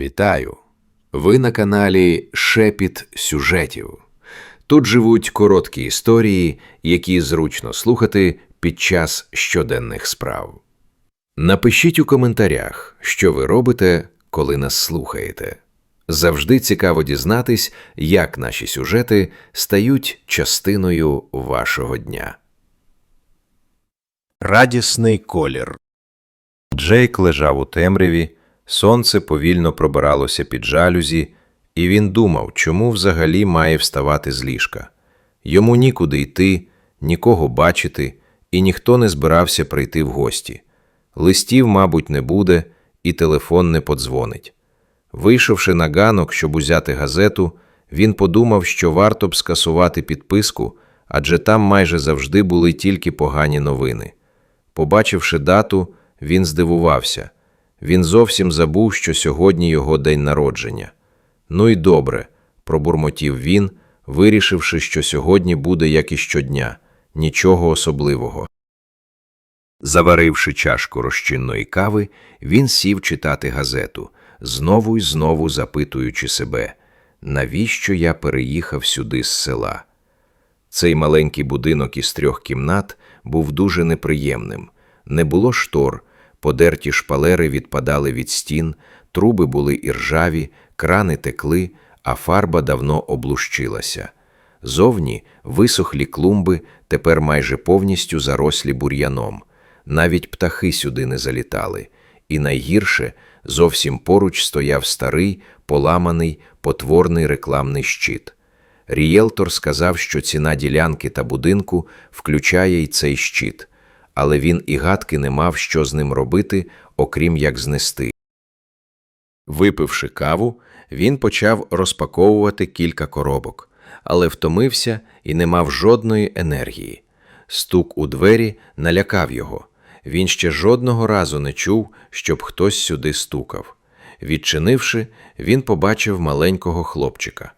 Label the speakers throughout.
Speaker 1: Вітаю! Ви на каналі Шепіт сюжетів. Тут живуть короткі історії, які зручно слухати під час щоденних справ. Напишіть у коментарях, що ви робите, коли нас слухаєте. Завжди цікаво дізнатись, як наші сюжети стають частиною вашого дня.
Speaker 2: Радісний колір. Джейк лежав у темряві, сонце повільно пробиралося під жалюзі, і він думав, чому взагалі має вставати з ліжка. Йому нікуди йти, нікого бачити, і ніхто не збирався прийти в гості. Листів, мабуть, не буде, і телефон не подзвонить. Вийшовши на ганок, щоб узяти газету, він подумав, що варто б скасувати підписку, адже там майже завжди були тільки погані новини. Побачивши дату, він здивувався. Він зовсім забув, що сьогодні його день народження. Ну й добре, пробурмотів він, вирішивши, що сьогодні буде як і щодня, нічого особливого. Заваривши чашку розчинної кави, він сів читати газету, знову й знову запитуючи себе, навіщо я переїхав сюди з села. Цей маленький будинок із трьох кімнат був дуже неприємним. Не було штор, подерті шпалери відпадали від стін, труби були іржаві, крани текли, а фарба давно облущилася. Зовні висохлі клумби тепер майже повністю зарослі бур'яном. Навіть птахи сюди не залітали. І найгірше, зовсім поруч стояв старий, поламаний, потворний рекламний щит. Рієлтор сказав, що ціна ділянки та будинку включає й цей щит, але він і гадки не мав, що з ним робити, окрім як знести. Випивши каву, він почав розпаковувати кілька коробок, але втомився і не мав жодної енергії. Стук у двері налякав його. Він ще жодного разу не чув, щоб хтось сюди стукав. Відчинивши, він побачив маленького хлопчика.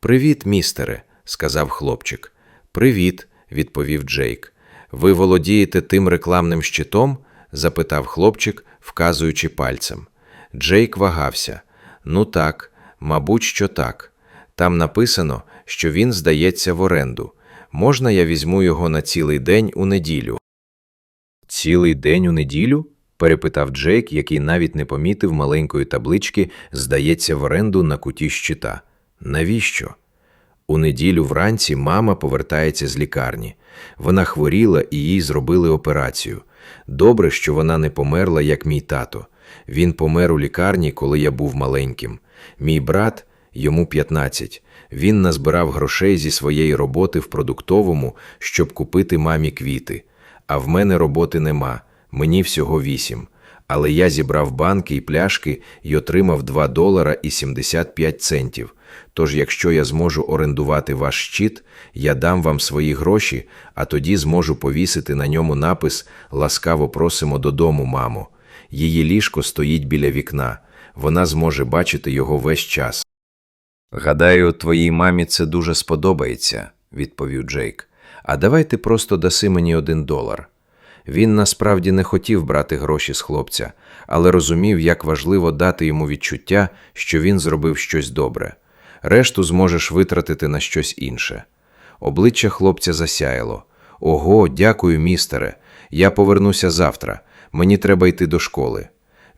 Speaker 2: Привіт, містере, сказав хлопчик. Привіт, відповів Джейк. Ви володієте тим рекламним щитом? запитав хлопчик, вказуючи пальцем. Джейк вагався. Ну так, мабуть, що так. Там написано, що він здається в оренду. Можна я візьму його на цілий день у неділю? Цілий день у неділю? перепитав Джейк, який навіть не помітив маленької таблички, здається, в оренду на куті щита. Навіщо? У неділю вранці мама повертається з лікарні. Вона хворіла і їй зробили операцію. Добре, що вона не померла, як мій тато. Він помер у лікарні, коли я був маленьким. Мій брат, йому 15, він назбирав грошей зі своєї роботи в продуктовому, щоб купити мамі квіти. А в мене роботи нема, мені всього вісім. Але я зібрав банки і пляшки і отримав 2 долара і 75 центів. Тож, якщо я зможу орендувати ваш щит, я дам вам свої гроші, а тоді зможу повісити на ньому напис Ласкаво просимо додому, мамо. Її ліжко стоїть біля вікна, вона зможе бачити його весь час. Гадаю, твоїй мамі це дуже сподобається, відповів Джейк. А давай ти просто даси мені один долар. Він насправді не хотів брати гроші з хлопця, але розумів, як важливо дати йому відчуття, що він зробив щось добре. Решту зможеш витратити на щось інше. Обличчя хлопця засяяло. Ого, дякую, містере. Я повернуся завтра. Мені треба йти до школи.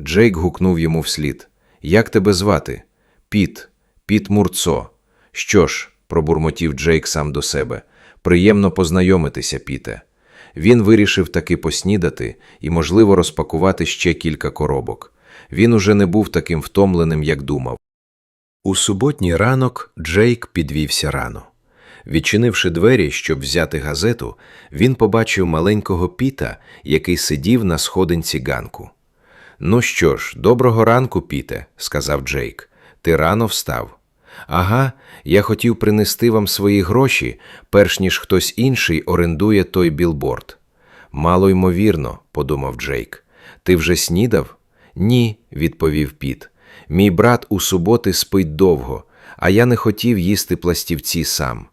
Speaker 2: Джейк гукнув йому вслід. Як тебе звати? Піт, Піт Мурцо. Що ж, пробурмотів Джейк сам до себе. Приємно познайомитися, Піте. Він вирішив таки поснідати і, можливо, розпакувати ще кілька коробок. Він уже не був таким втомленим, як думав. У суботній ранок Джейк підвівся рано. Відчинивши двері, щоб взяти газету, він побачив маленького Піта, який сидів на сходинці ганку. Ну що ж, доброго ранку, Піте, сказав Джейк. Ти рано встав. Ага, я хотів принести вам свої гроші, перш ніж хтось інший орендує той білборд. Мало ймовірно, подумав Джейк. Ти вже снідав? Ні, відповів Піт. Мій брат у суботи спить довго, а я не хотів їсти пластівці сам.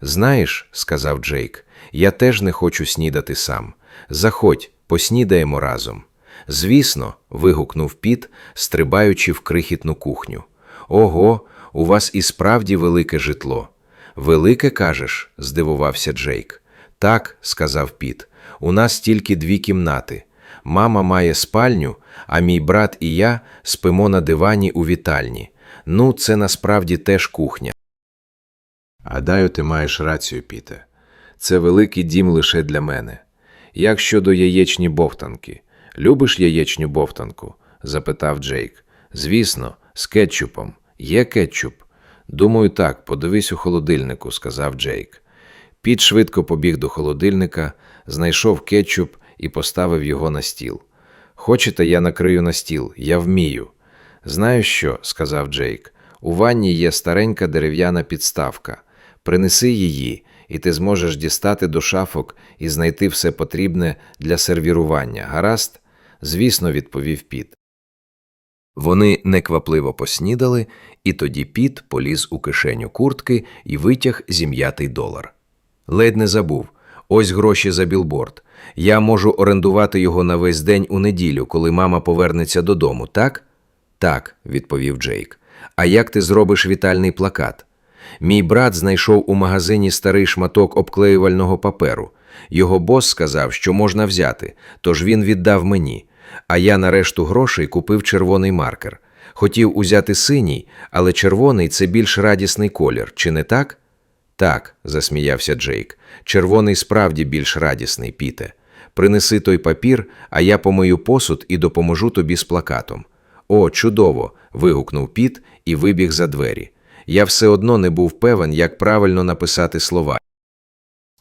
Speaker 2: Знаєш, сказав Джейк, я теж не хочу снідати сам. Заходь, поснідаємо разом. Звісно, вигукнув Піт, стрибаючи в крихітну кухню. Ого, у вас і справді велике житло. Велике, кажеш? здивувався Джейк. Так, сказав Піт, у нас тільки дві кімнати. Мама має спальню, а мій брат і я спимо на дивані у вітальні. Ну, це насправді теж кухня. Гадаю, ти маєш рацію, Піте. Це великий дім лише для мене. Як щодо яєчні бовтанки? Любиш яєчню бовтанку? запитав Джейк. Звісно, з кетчупом. Є кетчуп? Думаю, так, подивись у холодильнику, сказав Джейк. Піт швидко побіг до холодильника, знайшов кетчуп і поставив його на стіл. Хочете, я накрию на стіл, я вмію. Знаю що, сказав Джейк. У ванні є старенька дерев'яна підставка. Принеси її, і ти зможеш дістати до шафок і знайти все потрібне для сервірування. Гаразд? Звісно, відповів Піт. Вони неквапливо поснідали, і тоді Піт поліз у кишеню куртки і витяг зім'ятий долар. Ледь не забув. Ось гроші за білборд. Я можу орендувати його на весь день у неділю, коли мама повернеться додому, так? Так, відповів Джейк. А як ти зробиш вітальний плакат? Мій брат знайшов у магазині старий шматок обклеювального паперу. Його бос сказав, що можна взяти, тож він віддав мені. А я на решту грошей купив червоний маркер. Хотів узяти синій, але червоний це більш радісний колір, чи не так? Так, засміявся Джейк. Червоний справді більш радісний, Піте. Принеси той папір, а я помию посуд і допоможу тобі з плакатом. О, чудово. вигукнув Піт і вибіг за двері. Я все одно не був певен, як правильно написати слова.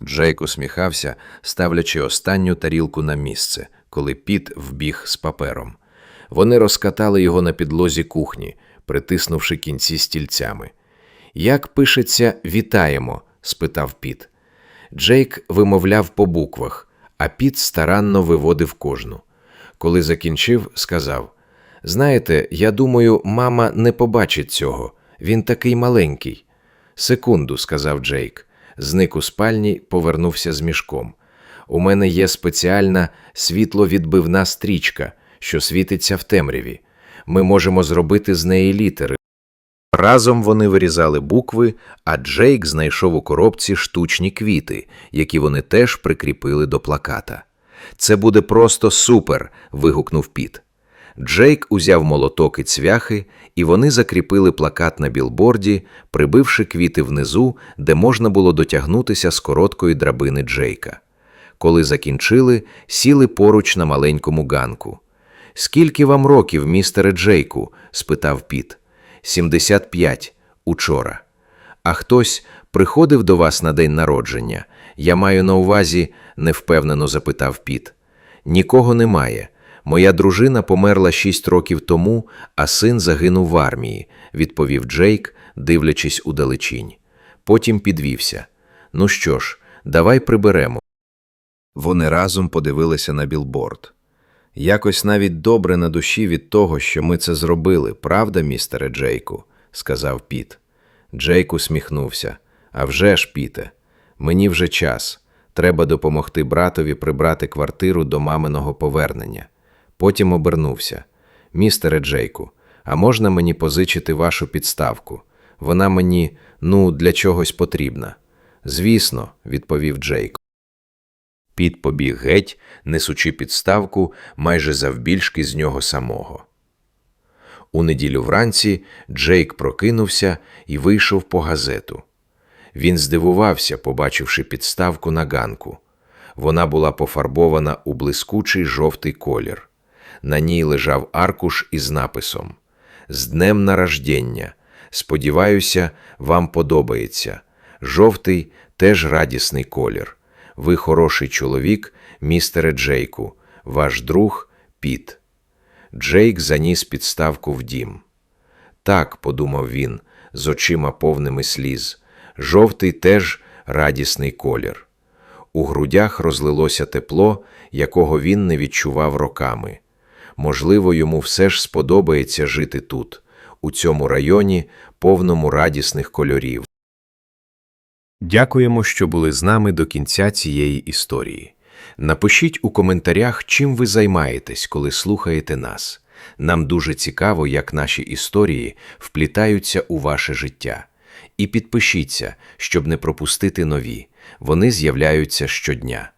Speaker 2: Джейк усміхався, ставлячи останню тарілку на місце, коли Піт вбіг з папером. Вони розкатали його на підлозі кухні, притиснувши кінці стільцями. Як пишеться вітаємо? спитав Піт. Джейк вимовляв по буквах, а Піт старанно виводив кожну. Коли закінчив, сказав: Знаєте, я думаю, мама не побачить цього. Він такий маленький. Секунду, сказав Джейк. Зник у спальні, повернувся з мішком. У мене є спеціальна світловідбивна стрічка, що світиться в темряві. Ми можемо зробити з неї літери. Разом вони вирізали букви, а Джейк знайшов у коробці штучні квіти, які вони теж прикріпили до плаката. Це буде просто супер. вигукнув Піт. Джейк узяв молоток і цвяхи, і вони закріпили плакат на білборді, прибивши квіти внизу, де можна було дотягнутися з короткої драбини Джейка. Коли закінчили, сіли поруч на маленькому ганку. Скільки вам років, містере Джейку? спитав Піт. Сімдесят п'ять. Учора. А хтось приходив до вас на день народження? Я маю на увазі, невпевнено запитав Піт. Нікого немає. Моя дружина померла шість років тому, а син загинув в армії, відповів Джейк, дивлячись удалечінь. Потім підвівся. Ну що ж, давай приберемо. Вони разом подивилися на білборд. Якось навіть добре на душі від того, що ми це зробили, правда, містере Джейку? сказав Піт. Джейк усміхнувся. «А вже ж, Піте, мені вже час. Треба допомогти братові прибрати квартиру до маминого повернення. Потім обернувся. Містере Джейку, а можна мені позичити вашу підставку? Вона мені, ну, для чогось потрібна. Звісно, відповів Джейк. Піт побіг геть, несучи підставку майже завбільшки з нього самого. У неділю вранці Джейк прокинувся і вийшов по газету. Він здивувався, побачивши підставку на ганку. Вона була пофарбована у блискучий жовтий колір. На ній лежав аркуш із написом З днем нарождення. Сподіваюся, вам подобається. Жовтий теж радісний колір. Ви хороший чоловік, містере Джейку, ваш друг Піт. Джейк заніс підставку в дім. Так, подумав він, з очима повними сліз. Жовтий теж радісний колір. У грудях розлилося тепло, якого він не відчував роками. Можливо, йому все ж сподобається жити тут, у цьому районі, повному радісних кольорів. Дякуємо, що були з нами до кінця цієї історії.
Speaker 1: Напишіть у коментарях, чим ви займаєтесь, коли слухаєте нас. Нам дуже цікаво, як наші історії вплітаються у ваше життя. І підпишіться, щоб не пропустити нові. Вони з'являються щодня.